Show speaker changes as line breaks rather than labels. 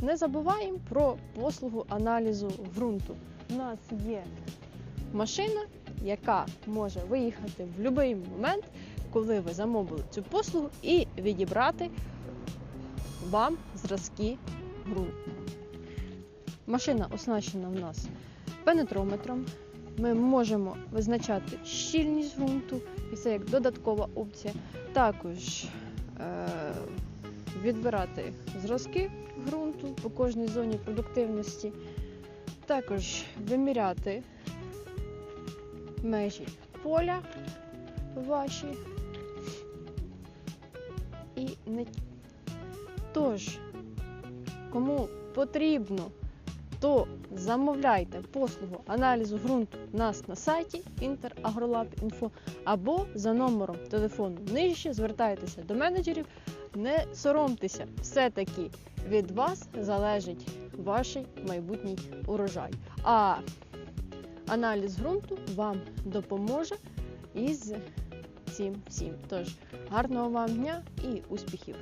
Не забуваємо про послугу аналізу ґрунту. У нас є машина, яка може виїхати в будь-який момент, коли ви замовили цю послугу, і відібрати вам зразки ґрунту. Машина оснащена в нас пенетрометром. Ми можемо визначати щільність ґрунту, і це як додаткова опція. Також е- відбирати зразки ґрунту по кожній зоні продуктивності, також виміряти межі поля ваші. І не тож, кому потрібно, то замовляйте послугу аналізу ґрунту у нас на сайті interagrolab.info або за номером телефону нижче звертайтеся до менеджерів. Не соромтеся, все-таки від вас залежить ваш майбутній урожай. А аналіз ґрунту вам допоможе із цим всім. Тож гарного вам дня і успіхів!